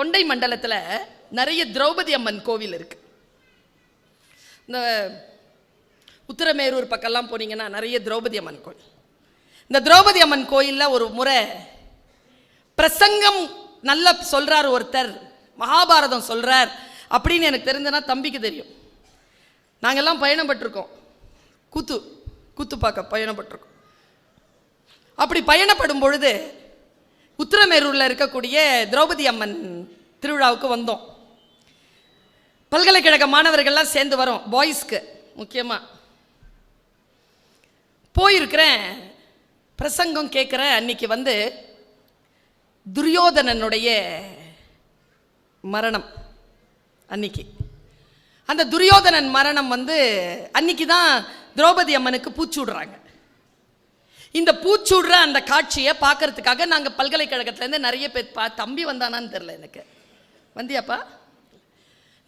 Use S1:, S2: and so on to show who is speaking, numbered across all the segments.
S1: தொண்டை மண்டலத்தில் நிறைய திரௌபதி அம்மன் கோவில் இருக்கு. இந்த உத்தரமேரூர் பக்கம்லாம் போனீங்கன்னா நிறைய திரௌபதி அம்மன் கோயில் இந்த திரௌபதி அம்மன் கோயிலில் ஒரு முறை பிரசங்கம் நல்லா சொல்கிறார் ஒருத்தர். மகாபாரதம் சொல்கிறார் அப்படின்னு எனக்கு தெரிஞ்சனா தம்பிக்கு தெரியும். நாங்கெல்லாம் பயணப்பட்டிருக்கோம். கூத்து கூத்து பார்க்க பயணப்பட்டிருக்கோம். அப்படி பயணப்படும் பொழுது உத்திரமேரூரில் இருக்கக்கூடிய திரௌபதி அம்மன் திருவிழாவுக்கு வந்தோம். பல்கலைக்கழக மாணவர்கள்லாம் சேர்ந்து வரோம் பாய்ஸ்க்கு முக்கியமாக போயிருக்கிறேன். பிரசங்கம் கேட்குறேன் அன்னைக்கு வந்து துரியோதனனுடைய மரணம் அன்னைக்கு. அந்த துரியோதனன் மரணம் வந்து அன்னைக்கு தான் திரௌபதி அம்மனுக்கு பூச்சி விடுறாங்க. இந்த பூச்சுடுற அந்த காட்சியை பார்க்கறதுக்காக நாங்கள் பல்கலைக்கழகத்துலேருந்து நிறைய பேர் பா தம்பி வந்தானான்னு தெரில எனக்கு. வந்தியாப்பா?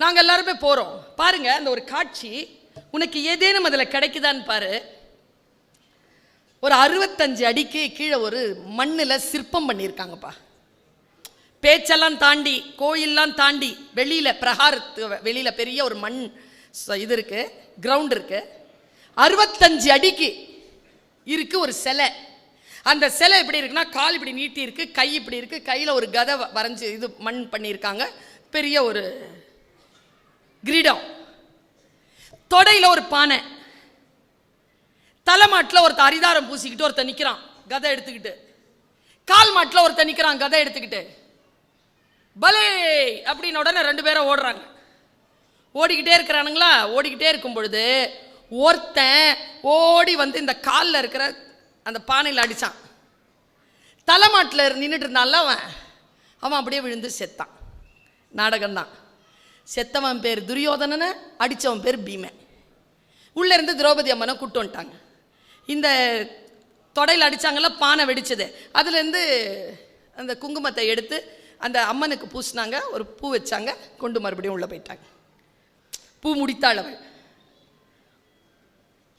S1: நாங்கள் எல்லாருமே போகிறோம் பாருங்க அந்த ஒரு காட்சி உனக்கு ஏதேனும் அதில் கிடைக்குதான்னு பாரு. ஒரு அறுபத்தஞ்சு அடிக்கு கீழே ஒரு மண்ணில் சிற்பம் பண்ணியிருக்காங்கப்பா. பேச்செல்லாம் தாண்டி கோயிலெலாம் தாண்டி வெளியில் பிரகாரத்து வெளியில் பெரிய ஒரு மண் இது இருக்குது கிரவுண்ட் இருக்குது அறுபத்தஞ்சு அடிக்கு இருக்கு ஒரு சிலை. அந்த சிலை எப்படி இருக்குன்னா கால் இப்படி நீட்டி இருக்கு கை இப்படி இருக்கு கையில் ஒரு கதை வரைஞ்சி வரைஞ்சு இது மண் பண்ணியிருக்காங்க. பெரிய ஒரு கிரீடம். தொடையில் ஒரு பானை. தலைமாட்டில் ஒருத்தன் அரிதாரம் பூசிக்கிட்டு ஒருத்தன் நிற்கிறான் கதை எடுத்துக்கிட்டு. கால் மாட்டில் ஒருத்த நிற்கிறான் கதை எடுத்துக்கிட்டு. பலே! அப்படின்னு உடனே ரெண்டு பேரும் ஓடுறாங்க. ஓடிக்கிட்டே இருக்கிறானுங்களா? ஓடிக்கிட்டே இருக்கும் பொழுது ஒருத்தன் ஓடி வந்து இந்த காலில் இருக்கிற அந்த பானையில் அடித்தான் தலைமாட்டில் நின்றுட்டு இருந்தான்ல அவன். அவன் அப்படியே விழுந்து செத்தான். நாடகம்தான். செத்தவன் பேர் துரியோதனனை அடித்தவன் பேர் பீமன். உள்ளே இருந்து திரௌபதி அம்மனை கூட்டு வந்துட்டாங்க. இந்த தொடையில் அடித்தாங்கல்ல பானை வெடித்தது அதுலேருந்து அந்த குங்குமத்தை எடுத்து அந்த அம்மனுக்கு பூசினாங்க. ஒரு பூ வச்சாங்க. கொண்டு மறுபடியும் உள்ளே போயிட்டாங்க. பூ முடித்தாள் அவள்.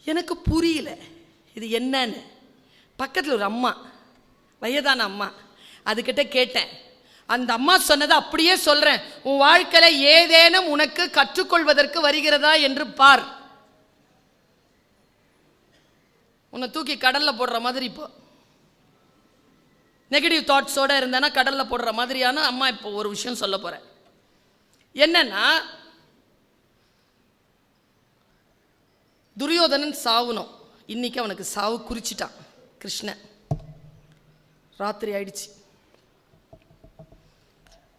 S1: எனக்கு புரியல. இது என்னன்னு. பக்கத்தில் ஒரு அம்மா வயதான அம்மா அதுக்கிட்ட கேட்டேன். அந்த அம்மா சொன்னதை அப்படியே சொல்கிறேன் உன் வாழ்க்கையில் ஏதேனும் உனக்கு கற்றுக்கொள்வதற்கு வருகிறதா என்று பார். உன்னை தூக்கி கடலில் போடுற மாதிரி இப்போ. நெகட்டிவ் தாட்ஸோட இருந்தேன்னா கடலில் போடுற மாதிரியான அம்மா இப்போ ஒரு விஷயம் சொல்ல போகிறேன் என்னென்னா துரியோதனன் சாவுனோம். இன்னைக்கு அவனுக்கு சாவு குறிச்சிட்டான் கிருஷ்ணன். ராத்திரி ஆயிடுச்சு.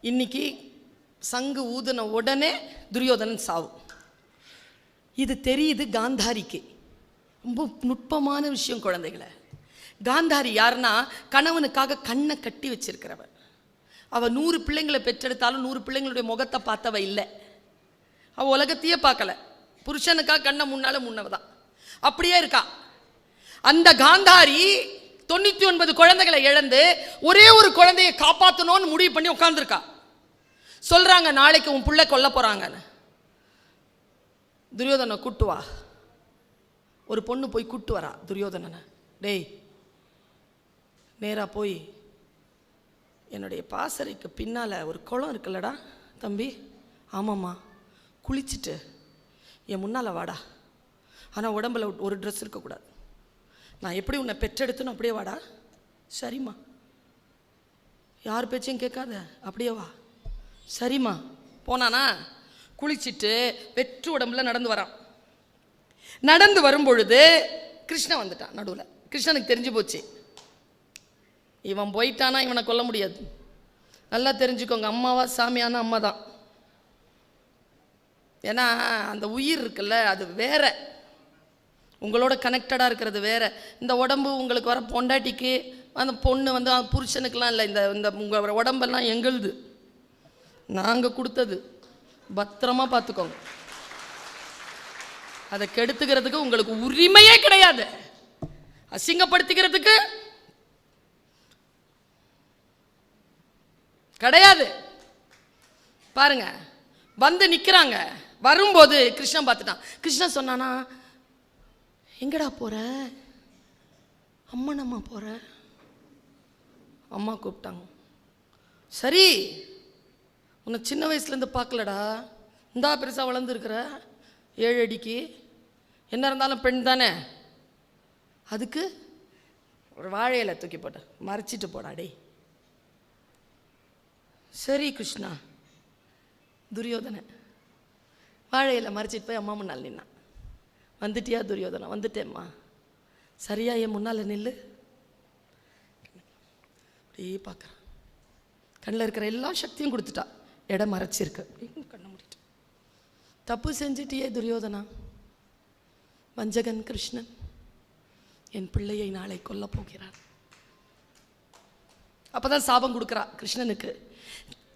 S1: இன்னைக்கு சங்கு ஊதுன உடனே துரியோதனன் சாவு. இது தெரியுது காந்தாரிக்கு. ரொம்ப நுட்பமான விஷயம் குழந்தைகளை. காந்தாரி யாருன்னா கணவனுக்காக கண்ணை கட்டி வச்சிருக்கிறவ அவள் நூறு பிள்ளைங்களை பெற்றெடுத்தாலும் நூறு பிள்ளைங்களுடைய முகத்தை பார்த்தவ இல்லை. அவள் உலகத்தையே பார்க்கல. புருஷனுக்காக கண்ணை முன்னால முன்னவ தான் அப்படியே இருக்கா. அந்த காந்தாரி தொண்ணூத்தி ஒன்பது குழந்தைகளை இழந்து ஒரே ஒரு குழந்தையை காப்பாற்றணும்னு முடிவு பண்ணி உட்காந்துருக்கா சொல்றாங்க நாளைக்கு உன் பிள்ளை கொல்ல போகிறாங்கன்னு துரியோதனை கூட்டு வா. ஒரு பொண்ணு போய் கூட்டு வரா துரியோதனனை. டேய் நேராக போய் என்னுடைய பாசறைக்கு பின்னால் ஒரு குளம் இருக்குல்லடா தம்பி. ஆமாம்மா. குளிச்சுட்டு என் முன்னால் வாடா. ஆனால் உடம்புல ஒரு ட்ரெஸ் இருக்கக்கூடாது. நான் எப்படி உன்னை பெற்றெடுத்துன்னு அப்படியே வாடா. சரிம்மா. யார் பேச்சையும் கேட்காத. அப்படியே வா. சரிம்மா. போனானா? குளிச்சிட்டு வெற்று உடம்புல நடந்து வரான். நடந்து வரும் பொழுது கிருஷ்ணன் வந்துட்டான் நடுவில். கிருஷ்ணனுக்கு தெரிஞ்சு போச்சு. இவன் போயிட்டானா இவனை கொல்ல முடியாது. நல்லா தெரிஞ்சுக்கோங்க. அம்மாவா சாமியான அம்மா தான் ஏன்னா அந்த உயிர் இருக்குல்ல அது வேற. உங்களோட கனெக்டடாக இருக்கிறது வேற. இந்த உடம்பு உங்களுக்கு வர பொண்டாட்டிக்கு அந்த பொண்ணு வந்து புருஷனுக்கெலாம் புருஷனுக்கெல்லாம் இல்லை இந்த இந்த உங்கள் உடம்பெல்லாம் எங்களுது. நாங்கள் கொடுத்தது. பத்திரமா பார்த்துக்கோங்க அதை கெடுத்துக்கிறதுக்கு உங்களுக்கு உரிமையே கிடையாது. அசிங்கப்படுத்திக்கிறதுக்கு கிடையாது. பாருங்க. வந்து நிற்கிறாங்க வரும்போது கிருஷ்ணன் பார்த்துட்டான். கிருஷ்ணன் சொன்னானா எங்கடா போற? அம்மனம்மா போற? அம்மா கூப்பிட்டாங்க. சரி உன்னை சின்ன வயசுலேருந்து பார்க்கலடா. இந்தா பெருசாக வளர்ந்துருக்குற. ஏழு அடிக்கு. என்ன இருந்தாலும் பெண் தானே? அதுக்கு ஒரு வாழையில தூக்கி போட்ட. மறைச்சிட்டு போடா சரி கிருஷ்ணா துரியோதனை வாழையில் மறைச்சிட்டு போய் அம்மா முன்னால் நின்னான் வந்துட்டியா துரியோதனா? வந்துட்டேம்மா. சரியா என் முன்னால் நில்லு. அப்படியே பார்க்குறான். கண்ணில் இருக்கிற எல்லா சக்தியும் கொடுத்துட்டா. இடம் மறைச்சிருக்கு. அப்படின்னு கண்ணை மூடிட்டு. தப்பு செஞ்சிட்டியே துரியோதனா? வஞ்சகன் கிருஷ்ணன் என் பிள்ளையை நாளை கொல்ல அப்போ தான் சாபம் கொடுக்குறா கிருஷ்ணனுக்கு.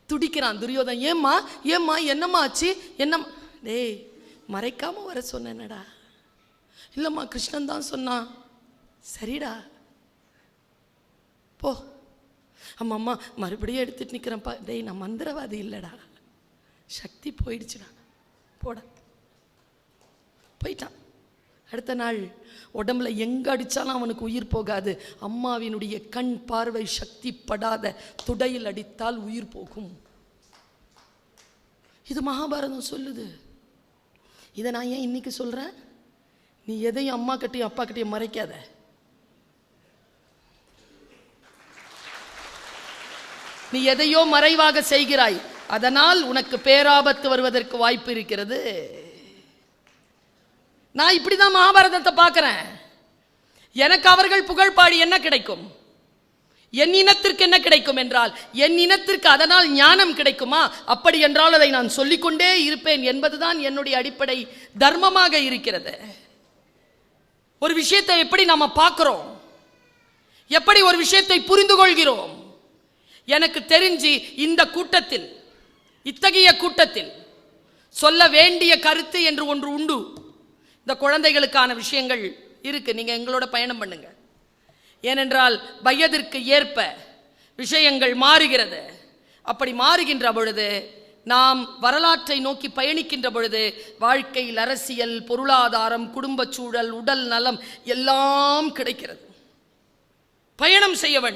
S1: துடிக்கிறான் துரியோதன். ஏம்மா? ஏம்மா? என்னம்மா ஆச்சு? என்னம்மா? டேய் மறைக்காமல் வர சொன்னேனடா. இல்லைம்மா கிருஷ்ணன் தான் சொன்னான். சரிடா. போ. அம்மா அம்மா மறுபடியும் எடுத்துட்டு நிற்கிறேன்ப்பா டேய் நான் மந்திரவாதி இல்லைடா. சக்தி போயிடுச்சுடா. போடா. போயிட்டான். அடுத்த நாள் உடம்புல எங்கே அடித்தாலும் அவனுக்கு உயிர் போகாது. அம்மாவினுடைய கண் பார்வை சக்தி படாத துடையில் அடித்தால் உயிர் போகும். இது மகாபாரதம் சொல்லுது. இதை நான் ஏன் இன்னைக்கு சொல்கிறேன் நீ எதையும் அம்மா கிட்டையும் அப்பா கிட்டையும் மறைக்காத. நீ எதையோ மறைவாக செய்கிறாய். அதனால் உனக்கு பேராபத்து வருவதற்கு வாய்ப்பு இருக்கிறது. நான் இப்படிதான் மகாபாரதத்தை பார்க்குறேன். எனக்கு அவர்கள் புகழ் பாடி என்ன கிடைக்கும்? என் இனத்திற்கு என்ன கிடைக்கும் என்றால் என் இனத்திற்கு அதனால் ஞானம் கிடைக்குமா? அப்படி என்றால் அதை நான் சொல்லிக்கொண்டே இருப்பேன் என்பதுதான் என்னுடைய அடிப்படை தர்மமாக இருக்கிறது. ஒரு விஷயத்தை எப்படி நாம் பார்க்குறோம்? எப்படி ஒரு விஷயத்தை புரிந்து கொள்கிறோம் எனக்கு தெரிஞ்சு இந்த கூட்டத்தில் இத்தகைய கூட்டத்தில் சொல்ல வேண்டிய கருத்து என்று ஒன்று உண்டு. இந்த குழந்தைகளுக்கான விஷயங்கள் இருக்கு. நீங்க எங்களோட பயணம் பண்ணுங்க. ஏனென்றால் வயதிற்கு ஏற்ப விஷயங்கள் மாறுகிறது. அப்படி மாறுகின்ற பொழுது நாம் வரலாற்றை நோக்கி பயணிக்கின்ற பொழுது வாழ்க்கையில் அரசியல் பொருளாதாரம் குடும்பச் சூழல் உடல் நலம் எல்லாம் கிடைக்கிறது. பயணம் செய்ய வேண்டும்.